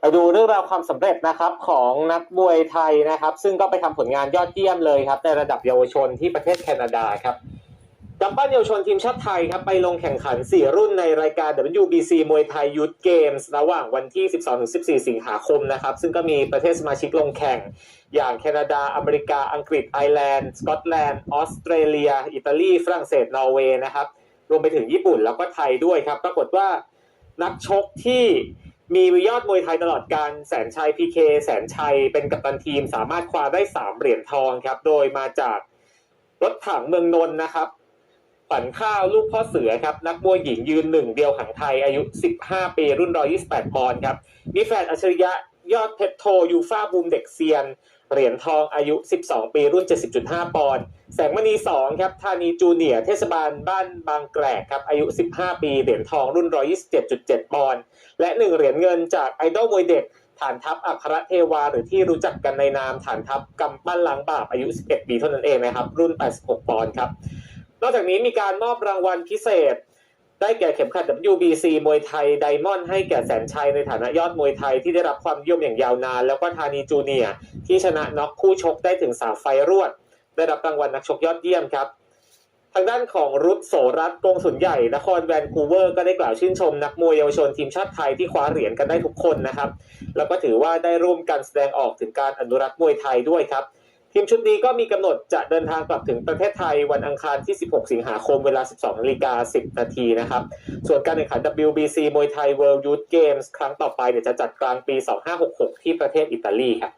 ไปดูเรื่องราวความสำเร็จนะครับของนักมวยไทยนะครับ ซึ่งก็ไปทำผลงานยอดเยี่ยมเลยครับในระดับเยาวชนที่ประเทศแคนาดาครับกัมปั้นเยาวชนทีมชาติไทยครับไปลงแข่งขัน 4 รุ่นในรายการ WBC มวยไทยยูทเกมส์ระหว่างวันที่ 12-14 สิงหาคมนะครับ ซึ่งก็มีประเทศสมาชิกลงแข่ง อย่างแคนาดา อเมริกา อังกฤษ ไอร์แลนด์ สกอตแลนด์ ออสเตรเลีย อิตาลี ฝรั่งเศส นอร์เวย์นะครับ รวมไปถึงญี่ปุ่นแล้วก็ไทยด้วยครับ ปรากฏว่านักชกที่ มียอดมวยไทยตลอดการแสนชัยพีเคแสนชัยเป็นกัปตันทีม สามารถคว้าได้สามเหรียญทองครับ โดยมาจากรถถังเมืองนนท์นะครับขวัญข้าวลูกพ่อเสือครับ นักมวยหญิงยืนหนึ่งเดียวของไทยอายุ 15 ปี รุ่น 128 ปอนด์ครับ มีแฟนอัจฉริยะ ยอดเพชรโทยูฟาบูมเด็กเซียน เหรียญทองอายุ 12 ปีรุ่น 70.5 ปอนด์แสงมณี 2 ครับธานีจูเนียเทศบาลบ้านบางแกรกครับอายุ 15 ปีเหรียญทองรุ่น 127.7 ปอนด์และ 1 เหรียญเงินจากไอดอลมวยเด็กฐานทัพอัครเทวา หรือที่รู้จักกันในนามฐานทัพกำปั้นล้างบาปอายุ 11 ปีเท่านั้นเองนะครับ รุ่น 86 ปอนด์ครับ นอกจากนี้มีการมอบรางวัลพิเศษ ได้แก่เข็มขัด WBC มวยไทยไดมอนด์ให้แก่แสนชัยในฐานะยอดมวยไทยที่ได้รับความนิยมอย่างยาวนาน แล้วก็ธานีจูเนียที่ชนะน็อกคู่ชกได้ถึงสามไฟรวด ได้รับรางวัลนักชกยอดเยี่ยมครับ ทางด้านของรุตโสรัตกงสุนใหญ่นครแวนคูเวอร์ก็ได้กล่าวชื่นชม นักมวยเยาวชนทีมชาติไทยที่คว้าเหรียญกันได้ทุกคนนะครับ แล้วก็ถือว่าได้ร่วมกันแสดงออกถึงการอนุรักษ์มวยไทยด้วยครับ ทีมชุดนี้ก็มีกำหนดจะเดินทางกลับถึงประเทศไทยวันอังคารที่ 16 สิงหาคมเวลา 12นาฬิกา10 นาทีนะครับ ส่วนการแข่งขัน WBC มวยไทย World Youth Games ครั้งต่อไปเนี่ยจะจัดกลางปี 2566 ที่ประเทศอิตาลีครับ